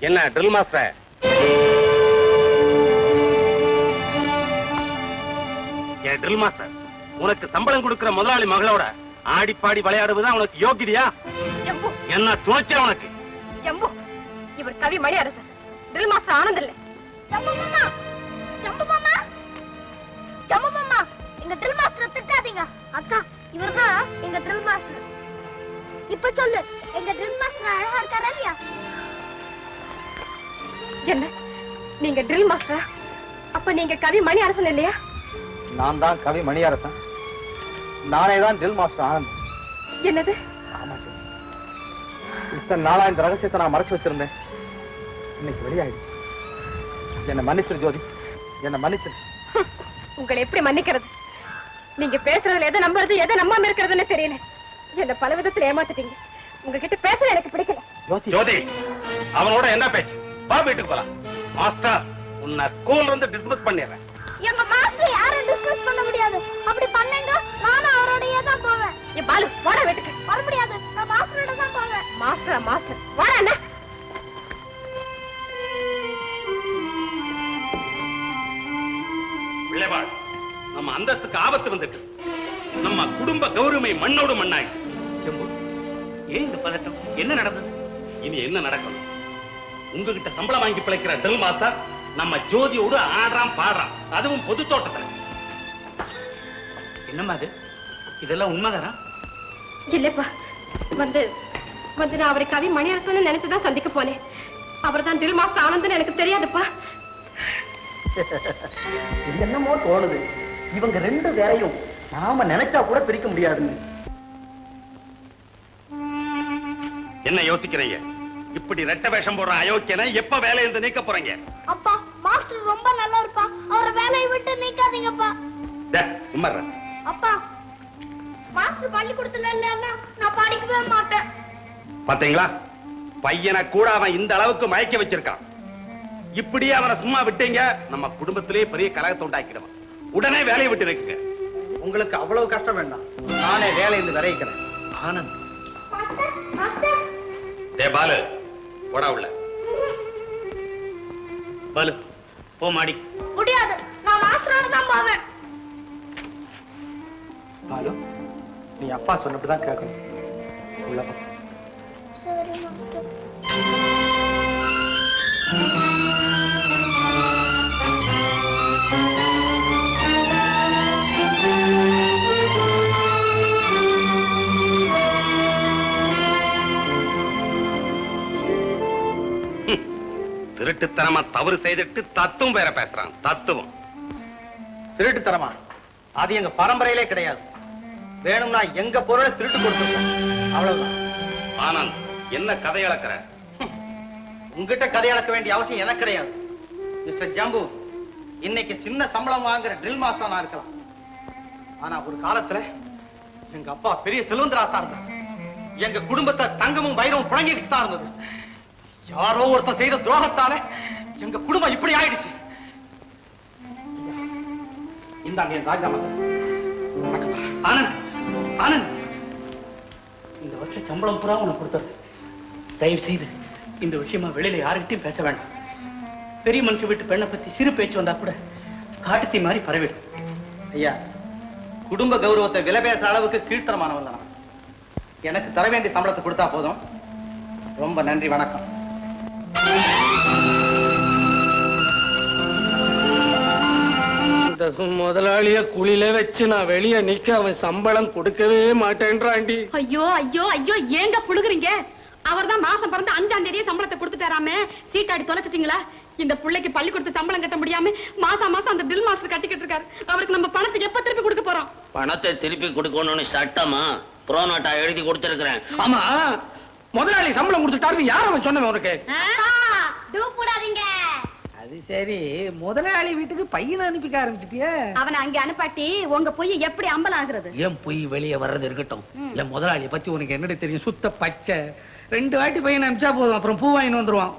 என்ன drill master ஏன் drill master உனக்கு சம்பளம் கொடுக்கிற முதலாளி மகளோட ஆடி பாடி விளையாடுவதுதான் உனக்கு யோகியதையா என்ன துணைச்சா உனக்கு? ஜம்பு இவர் கவி மணி அரசர் ட்ரில் மாஸ்டர் ஆனந்த் இல்ல ஜம்பு மாமா. ஜம்பு மாமா. ஜம்பு மாமா. எங்க ட்ரில் மாஸ்டர் திட்டாதீங்க. அக்கா இவர்தான் எங்க ட்ரில் மாஸ்டர் இப்ப சொல்லு எங்க ட்ரில் மாஸ்டர் அழகா இருக்காரா இல்லையா? என்ன? நீங்க ட்ரில் மாஸ்டரா அப்ப நீங்க கவி மணி அரசன் இல்லையா? நான் தான் கவி மணியரசன். நானே தான் ட்ரில் மாஸ்டர் ஆனந்த் என்னது? ஆமா சார். இத்தனை நாளா இந்த ரகசியத்தை நான் மறைச்சு வச்சிருந்தேன். இன்னைக்கு வெளியாயிடுச்சு. என்னை மன்னிச்சிரு ஜோதி. என்னை மன்னிச்சிரு. உங்களை எப்படி மன்னிக்கிறது? நீங்க பேசுறதுல எதை நம்புறது எதை நம்பாம இருக்கிறதுன்னு தெரியல. என்ன பல விதத்துல ஏமாத்திட்டீங்க. உங்ககிட்ட பேச எனக்கு பிடிக்கல. ஜோதி. ஜோதி அவனோட என்ன பேச்சு? வா வீட்டுக்கு போலாம். மாஸ்டர் உன்னை ஸ்கூல்ல இருந்து டிஸ்மிஸ் பண்ணிடுறேன். எங்க மாஸ்டர் யாரும் டிஸ்கஸ் பண்ண முடியாது. அப்படி பண்ணீங்க நானும் அவரோடயே தான் போவேன். ஏ பாலு போட வீட்டுக்கு. வர முடியாது நான் மாஸ்டரோட தான் போவேன். மாஸ்டர் மாஸ்டர் வாடா அண்ணா பிள்ளைவாள் நம்ம அந்தஸ்துக்கு ஆபத்து வந்துட்டு. நம்ம குடும்ப கௌரவமை மண்ணோடு மண்ணாய் ஏன் இந்த பதட்டம்? என்ன நடந்தது? இனி என்ன நடக்கணும் உங்ககிட்ட சம்பளம் வாங்கி பிழைக்கிற டெல் மாஸ்டர் நம்ம ஜோதியோடு ஆடுறான் பாடுறான். அதுவும் பொது தோட்டத்துல. என்னம்மா அது? இதெல்லாம் உண்மைதானா? இல்லப்பா. வந்து வந்து நான் அவரை கவி மணியரசன் நினைச்சுதான் சந்திக்க போனேன். அவர் தான் தில் மாஸ்டர் ஆனந்தன் எனக்கு தெரியாதுப்பா. என்னமோ தோணுது. இவங்க ரெண்டு பேரையும் நாம நினைச்சா கூட பிரிக்க முடியாது என்ன யோசிக்கிறீங்க? இப்படி ரெட்ட வேஷம் போடுற அயோக்கியனை எப்ப இருந்து நீக்க போறீங்க? அப்பா மாஸ்டர் ரொம்ப நல்லா இருப்பா அவரை வேலையை விட்டு நீக்காதீங்கப்பா. இரு. அப்பா மாஸ்டர் பள்ளிக்கூடத்துல இல்லைன்னா நான் படிக்கவே மாட்டேன். பாத்தீங்களா? பையனை கூட அவன் இந்த அளவுக்கு மயக்க வச்சிருக்கான். இப்படியே அவனை சும்மா விட்டீங்க நம்ம குடும்பத்திலேயே பெரிய கலகத்தை உண்டாக்கிடுவான். உடனே வேலையை விட்டு இருக்குங்க உங்களுக்கு அவ்வளவு கஷ்டம் வேண்டாம். நானே வேலையிலிருந்து விரைக்கிறேன். ஆனந்த். பாலு. போடா உள்ள. பாலு போ மாடி. முடியாது. நான் மாஸ்டரோட தான் போவேன். பாலு நீ அப்பா சொன்னப்படிதான் கேட்கணும். உள்ள போ. சரி திருட்டுத்தனமா தவறு செய்துட்டு தத்துவம் பேர பேசுறான். தத்துவம். திருட்டுத்தனமா? அது எங்க பரம்பரையிலே கிடையாது. வேணும்னா எங்க பொருளை திருட்டு கொடுத்துருவோம். அவ்வளவுதான். ஆனந்த் என்ன கதை அளக்கிற? உங்ககிட்ட கதை அளக்க வேண்டிய அவசியம் எனக்கு கிடையாது. மிஸ்டர் ஜம்பு இன்னைக்கு சின்ன சம்பளம் வாங்குற ட்ரில் மாஸ்டர் நான் இருக்கலாம். ஆனா ஒரு காலத்துல எங்க அப்பா பெரிய செல்வந்தராசா இருந்தார். எங்க குடும்பத்தை தங்கமும் வைரமும் புழங்கிட்டு தான் இருந்தது. யாரோ ஒருத்தன் செய்த துரோகத்தால எங்க குடும்பம் இப்படி ஆயிடுச்சு. இந்தாங்க என் ராஜாமா ஆனந்த் ஆனந்த். இந்த வருஷம் சம்பளம் பூரா உனக்கு கொடுத்துரு தயவு செய்து இந்த விஷயமா வெளியில யாருக்கிட்டையும் பேச வேண்டாம். பெரிய மனுஷ வீட்டு பெண்ணை பத்தி சிறு பேச்சு வந்தா கூட காட்டுத்தீ மாதிரி பரவிடும். ஐயா குடும்ப கௌரவத்தை விலை பேசுற அளவுக்கு கீழ்த்தரமானவன் தான். எனக்கு தர வேண்டிய சம்பளத்தை கொடுத்தா போதும். ரொம்ப நன்றி வணக்கம். இந்த முதலாளிய குழியில வச்சு நான் வெளிய நிக்க அவன் சம்பளம் கொடுக்கவே மாட்டேன்றாண்டி. ஐயோ ஐயோ ஐயோ ஏங்க புழுகுறீங்க? அவர்தான் மாசம் பிறந்த அஞ்சாம் தேதியே சம்பளத்தை கொடுத்துட்டாராமே. சீட்டாடி தொலைச்சிட்டீங்களா? இந்த பிள்ளைக்கு பள்ளிக்கூடத்து சம்பளம் கட்ட முடியாம மாசம் மாசம் அந்த பில் மாஸ்டர் கட்டிக்கிட்டு இருக்காரு. அவருக்கு நம்ம பணத்தை எப்ப திருப்பி கொடுக்க போறோம்? பணத்தை திருப்பி கொடுக்கணும்னு சட்டமா புரோனோட்டா எழுதி கொடுத்திருக்கிறேன். ஆமா முதலாளி சம்பளம் கொடுத்துட்டாருன்னு யார் அவன் சொன்னவன் உனக்கு? அது சரி முதலாளி வீட்டுக்கு பையனை அனுப்பிக்க ஆரம்பிச்சிட்டியா. அவனை அங்க அனுப்பாட்டி உங்க பொய் எப்படி அம்பலம் ஆகுறது? ஏன் பொய் வெளியே வர்றது இருக்கட்டும். இல்ல முதலாளிய பத்தி உனக்கு என்னடி தெரியும்? சுத்த பச்சை. ரெண்டு வாட்டி பையனை அனுப்பிச்சா போதும். அப்புறம் பூ வாங்கிட்டு வந்துருவான்.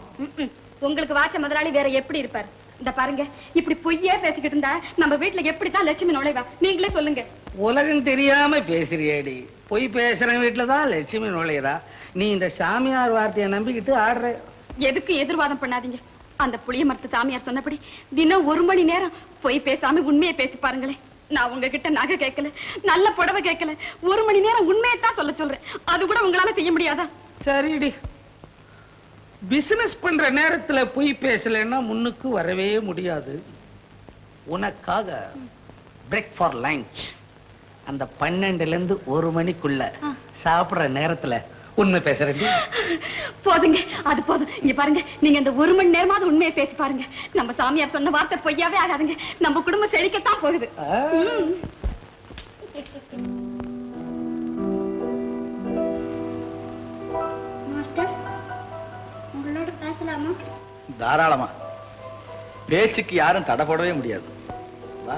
உங்களுக்கு வாச்ச முதலாளி வேற எப்படி இருப்பார்? இந்த பாருங்க இப்படி பொய்யே பேசிக்கிட்டு இருந்தா நம்ம வீட்டுல எப்படித்தான் லட்சுமி நுழைவா? நீங்களே சொல்லுங்க. உலகம் தெரியாம பேசுறியேடி. பொய் பேசுற வீட்டுல தான் லட்சுமி நுழையிறா. நீ இந்த சாமியார் வார்த்தையை நம்பிக்கிட்டு ஆடுற. எதுக்கு எதிர்வாதம் பண்ணாதீங்க? அந்த புளிய மரத்து சாமியார் சொன்னபடி தினம் ஒரு மணி நேரம் போய் பேசாம உண்மையை பேசி பாருங்களேன். நான் உங்ககிட்ட நகை கேட்கல நல்ல புடவை கேட்கல. ஒரு மணி நேரம் உண்மையை தான் சொல்ல சொல்றேன். அது கூட உங்களால செய்ய முடியாதா? சரிடி. பிசினஸ் பண்ற நேரத்துல போய் பேசலைன்னா முன்னுக்கு வரவே முடியாது. உனக்காக பிரேக் ஃபார் லஞ்ச் அந்த பன்னெண்டுல இருந்து ஒரு மணிக்குள்ள சாப்பிடுற நேரத்துல உண்மை பேசுறேன் போதுங்க அது போதும். இங்க பாருங்க நீங்க இந்த ஒரு மணி நேரமாவது உண்மையை பேசி பாருங்க. நம்ம சாமியார் சொன்ன வார்த்தை பொய்யாவே ஆகாதுங்க. நம்ம குடும்பம் செழிக்கத்தான் போகுது. மாஸ்டர் உங்களோட பேசலாமா? தாராளமா. பேச்சுக்கு யாரும் தடை போடவே முடியாது. வா.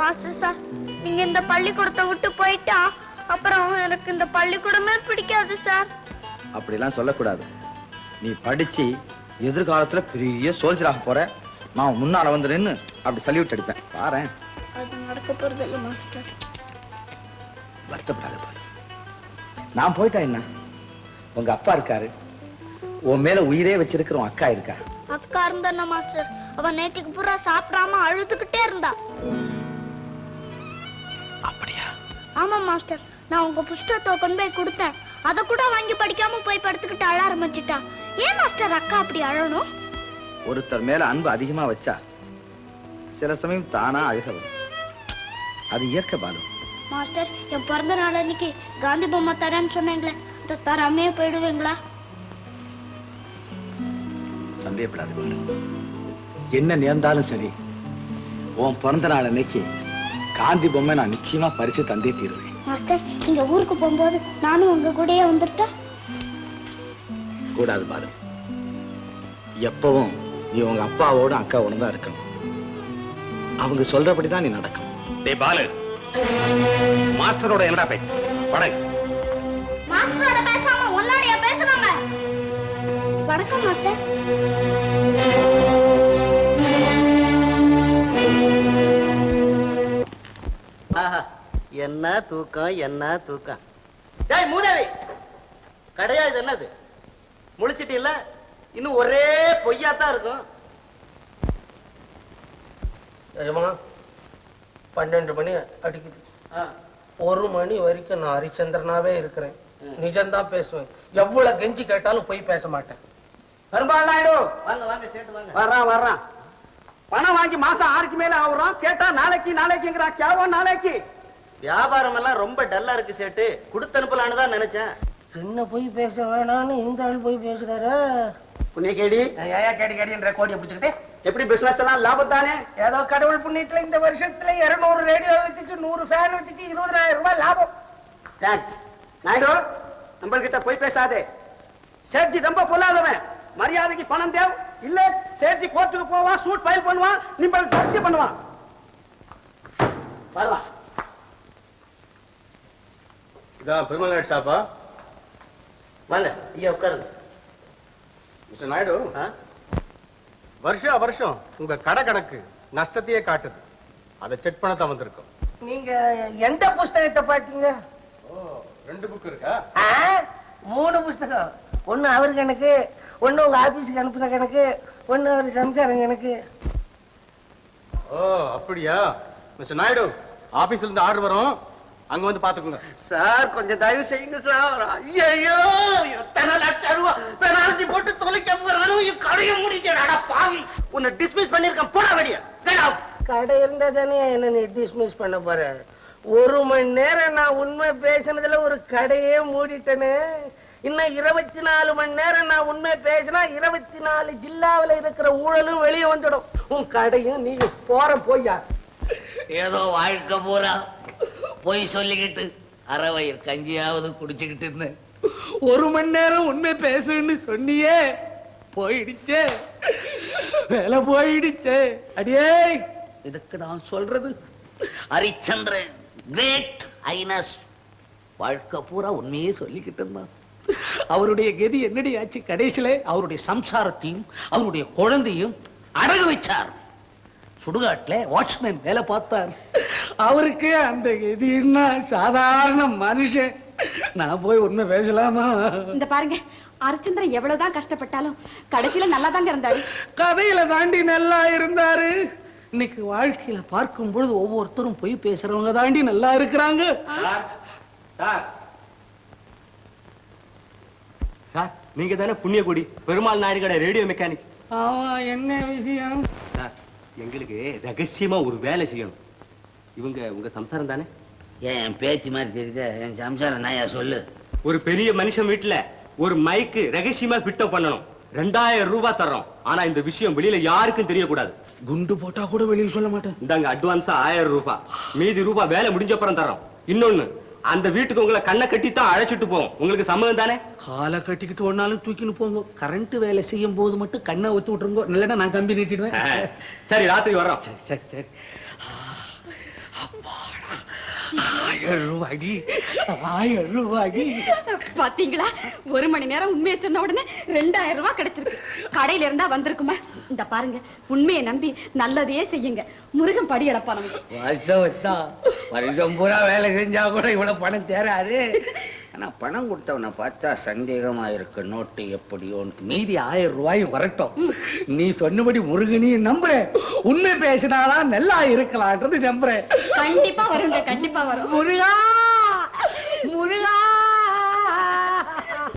மாஸ்டர் சார் நீங்க இந்த பள்ளிக்கூடத்தை விட்டு போயிட்டா அப்புறம் எனக்கு இந்த பள்ளிக்கூடமே பிடிக்காது சார் அப்படிலாம் சொல்லக்கூடாது. நீ படிச்சு எதிர்காலத்துல பெரிய சோல்ஜராக போற. நான் முன்னால வந்து நின்னு அப்படி சல்யூட் அடிப்பேன். அது நடக்க போறது இல்ல மாஸ்டர் வருத்தப்படாத பாரு நான் போயிட்டா என்ன? உங்க அப்பா இருக்காரு. உன் மேல உயிரே வச்சிருக்கிற உன் அக்கா இருக்கா? அக்கா இருந்தா மாஸ்டர் அவ நேற்றுக்கு பூரா சாப்பிடாம அழுதுகிட்டே இருந்தா. அப்படியா? ஆமா மாஸ்டர் நான் உங்க புஸ்தகத்தை கொண்டு போய் கொடுத்தேன். அத கூட வாங்கி படிக்காம போய் படுத்துக்கிட்டு அழ ஆரம்பிச்சிட்டா. ஏன் மாஸ்டர் அக்கா அப்படி அழணும்? ஒருத்தர் மேல அன்பு அதிகமா வச்சா சில சமயம் தானா அழுக வரும் அது இயற்கை பாலு. மாஸ்டர் என் பிறந்த நாள் அன்னைக்கு காந்தி பொம்மை தரேன்னு சொன்னீங்களே அதை தராமே போயிடுவீங்களா? சந்தேகப்படாத பாலு. என்ன நேர்ந்தாலும் சரி உன் பிறந்த நாள் அன்னைக்கு காந்தி பொம்மை நான் நிச்சயமா பரிசு தந்தே தீருவேன். மாஸ்டர் நீங்க ஊருக்கு போகும்போது நானும் உங்க கூடயே வந்துட்டா? கூடாது பாலு. எப்பவும் நீ உங்க அப்பாவோட அக்காவோட தான் இருக்கணும். அவங்க சொல்றபடிதான் நீ நடக்கணும். டேய் பாலு. மாஸ்டரோட என்னடா பேச்சு? படகு மாஸ்டரோட பேசாம உன்னோடைய பேசுவாங்க. வணக்கம் மாஸ்டர். என்ன தூக்கம் என்ன தூக்கம்? டேய் மூதேவி கடையா இது என்னது? முழிச்சிட்டு இல்ல இன்னும் ஒரே பொய்யாத்தான் இருக்கும். நிஜமா பன்னெண்டு மணி அடிக்குது. ஒரு மணி வரைக்கும் நான் ஹரிச்சந்திரனாவே இருக்கிறேன். நிஜம்தான் பேசுவேன். எவ்வளவு கெஞ்சி கேட்டாலும் போய் பேச மாட்டேன். வர்றான் வர்றான் பணம் வாங்கி மாசம் ஆறுக்கு மேல ஆகுறோம் கேட்டா நாளைக்கு நாளைக்குங்கிறா. கேவோ நாளைக்கு. வியாபாரம் எல்லாம் ரொம்ப டல்லா இருக்கு சேட்டு. கொடுத்து அனுப்பலான்னு தான் நினைச்சேன். என்ன போய் பேச வேணாம்னு இந்த ஆள் போய் பேசுறாரு. புண்ணிய கேடி ஏயா கேடி கேடின்ற கோடியை பிடிச்சிக்கிட்டு. எப்படி பிசினஸ் எல்லாம் லாபம் தானே ஏதோ கடவுள் புண்ணியத்துல இந்த வருஷத்துல இருநூறு ரேடியோ வித்துச்சு நூறு ஃபேன் வித்துச்சு இருபதாயிரம் ரூபாய் லாபம். தேங்க்ஸ் நாயுடு நம்ம கிட்ட போய் பேசாதே. சேட்ஜி ரொம்ப பொல்லாதவன். மரியாதைக்கு பணம் தேவை. இல்ல சேட்ஜி கோர்ட்டுக்கு போவான் சூட் ஃபைல் பண்ணுவான் நிம்பல் ஜப்தி பண்ணுவான். வரலாம் இதான் பெருமாள் நாயுடு சாப்பா? வாங்க ஐயா உட்காருங்க. மிஸ்டர் நாயுடு ஆ? வருஷா வருஷம் உங்க கடை கணக்கு நஷ்டத்தையே காட்டுது. அதை செக் பண்ண தான் வந்திருக்கோம். நீங்க எந்த புஸ்தகத்தை பாத்தீங்க ரெண்டு புக் இருக்கா? மூணு புஸ்தகம். ஒண்ணு அவர் கணக்கு ஒண்ணு உங்க ஆபீஸுக்கு அனுப்புன கணக்கு ஒண்ணு அவர் சம்சாரம் கணக்கு. ஓ அப்படியா? மிஸ்டர் நாயுடு ஆபீஸ்ல இருந்து ஆர்டர் வரும். அங்க வந்து பாத்துக்கோங்க. சார் கொஞ்சம் தயவு செய்யுங்க சார். ஐயோ எத்தனை லட்சம் ரூபாய் பெனால்டி போட்டு தொலைக்க போறானும் கடைய முடிச்சா பாவி. உன்னை டிஸ்மிஸ் பண்ணிருக்கேன். போடா வெளிய. கடை இருந்தா தானே என்ன நீ டிஸ்மிஸ் பண்ண போற? ஒரு மணி நேரம் நான் உண்மை பேசினதுல ஒரு கடையே மூடிட்டேனே. இன்னும் இருபத்தி நாலு மணி நேரம் நான் உண்மை பேசினா இருபத்தி நாலு ஜில்லாவுல இருக்கிற ஊழலும் வெளியே வந்துடும். உன் கடையும் நீ போற போய்யா. ஏதோ வாழ்க்கை பூரா. பொய் சொல்லிக்கிட்டு அரை வயிறு கஞ்சியாவது குடிச்சுக்கிட்டு இருந்தேன். ஒரு மணி நேரம் உண்மை பேசுன்னு சொன்னியே போயிடுச்சே. வேலை போயிடுச்சே. அடியே இதுக்கு நான் சொல்றது ஹரிச்சந்திரன் கிரேட் ஐனஸ். வாழ்க்கை பூரா உண்மையே சொல்லிக்கிட்டு இருந்தான். அவருடைய கதி என்னடி ஆச்சு? கடைசியில அவருடைய சம்சாரத்தையும் அவருடைய குழந்தையும் அடகு வச்சார். சுடுகாட்டுல வாட்ச்மேன் வேலை பார்த்தார். அவருக்கு அந்த கதின்னா சாதாரண மனுஷன். நான் போய் உண்மை பேசலாமா? இந்த பாருங்க அரிச்சந்திரன் எவ்வளவுதான் கஷ்டப்பட்டாலும் கடைசியில நல்லா தாங்க இருந்தாரு. கதையில தாண்டி நல்லா இருந்தாரு. இன்னைக்கு வாழ்க்கையில பார்க்கும் பொழுது ஒவ்வொருத்தரும் போய் பேசுறவங்க தாண்டி நல்லா இருக்கிறாங்க. Sir sir. நீங்க தானே புண்ணியகுடி பெருமாள் நாயுடு கடை ரேடியோ மெக்கானிக் ஆமா என்ன விஷயம்? சார். எங்களுக்கு ரகசியமா ஒரு வேலை செய்யணும். இவங்க உங்க சம்சாரம் தானே? ஏன் என் பேச்சு மாதிரி தெரியுது? என் சம்சாரம் நாயா சொல்லு. ஒரு பெரிய மனுஷன் வீட்டுல ஒரு மைக்கு ரகசியமா ஃபிட்டப் பண்ணணும். ரெண்டாயிரம் ரூபாய் தர்றோம். ஆனா இந்த விஷயம் வெளியில யாருக்கும் தெரியக்கூடாது. குண்டு போட்டா கூட வெளியில் சொல்ல மாட்டேன். இந்தாங்க அட்வான்ஸா ஆயிரம் ரூபாய். மீதி ரூபாய் வேலை முடிஞ்ச அப்புறம் தர்றோம். இன்னொன்னு அந்த வீட்டுக்கு உங்களை கண்ணை கட்டி தான் அழைச்சிட்டு போவோம். உங்களுக்கு சம்மதம் தானே? காலை கட்டிக்கிட்டு ஒன்னாலும் தூக்கின்னு போங்க. கரண்ட் வேலை செய்யும் போது மட்டும் கண்ணை ஒத்து விட்டுருங்க. இல்லைன்னா நான் கம்பி நீட்டிடுவேன். சரி ராத்திரி வர்றோம். சரி சரி ஆயிரம் ரூபாடி பாத்தீங்களா? ஒரு மணி நேரம் உண்மையை சொன்ன உடனே ரெண்டாயிரம் ரூபாய் கிடைச்சிருக்கு. கடையில இருந்தா வந்திருக்குமா? இந்த பாருங்க உண்மையை நம்பி நல்லதையே செய்யுங்க. முருகன் படி இழப்பா நமக்கு வாஸ்தவம் தான் வருஷம் பூரா வேலை செஞ்சா கூட இவ்வளவு பணம் தேராது ஆனா பணம் கொடுத்தவனை பார்த்தா சந்தேகமா இருக்கு. நோட்டு எப்படியோன்னு. மீதி ஆயிரம் ரூபாயும் வரட்டும். நீ சொன்னபடி முருகனையும் நம்புறேன். உண்மை பேசினாதான் நல்லா இருக்கலான்றது நம்புறேன். கண்டிப்பா வருங்க கண்டிப்பா வரும். முருகா! முருகா!